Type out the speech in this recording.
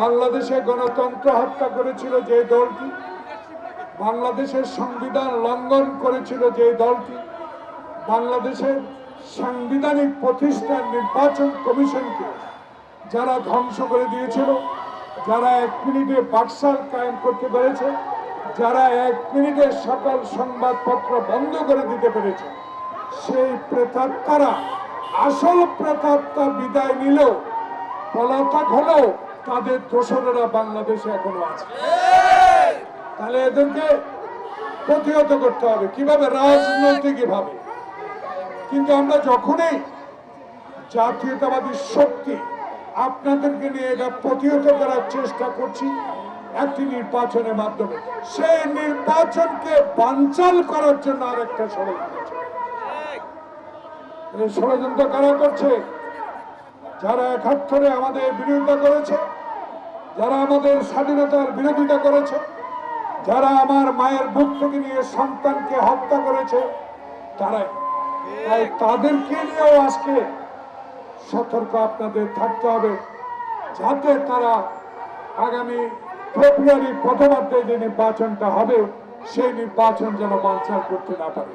বাংলাদেশে গণতন্ত্র হত্যা করেছিল যে দলটি, বাংলাদেশের সংবিধান লঙ্ঘন করেছিল যে দলটি, বাংলাদেশের সাংবিধানিক প্রতিষ্ঠান নির্বাচন কমিশনকে যারা ধ্বংস করে দিয়েছিল, যারা এক মিনিটে বাকশাল কায়েম করতে পেরেছে, যারা এক মিনিটে সকল সংবাদপত্র বন্ধ করে দিতে পেরেছে, সেই প্রেতাত্মারা, আসল প্রেতাত্মা বিদায় নিলেও, পলাতক হলেও তাদের দোসরেরা বাংলাদেশে এখনও আছে। তাহলে এদেরকে প্রতিহত করতে হবে। কীভাবে? রাজনৈতিক ভাবে কিন্তু আমরা যখনই জাতীয়তাবাদী শক্তি আপনাদেরকে নিয়ে এটা প্রতিহত করার চেষ্টা করছি, একটি নির্বাচনের মাধ্যমে, সেই নির্বাচনকে বানচাল করার জন্য আরেকটা ষড়যন্ত্র ষড়যন্ত্র কারা করছে? যারা একাত্তরে আমাদের বিরোধিতা করেছে যারা আমাদের স্বাধীনতার বিরোধিতা করেছে, যারা আমার মায়ের বুক থেকে নিয়ে সন্তানকে হত্যা করেছে, তারাই। তাই তাদেরকে নিয়েও আজকে সতর্ক আপনাদের থাকতে হবে, যাতে তারা আগামী ফেব্রুয়ারি প্রথমার্ধে যে নির্বাচনটা হবে, সেই নির্বাচন যেন বানচাল করতে না পারে।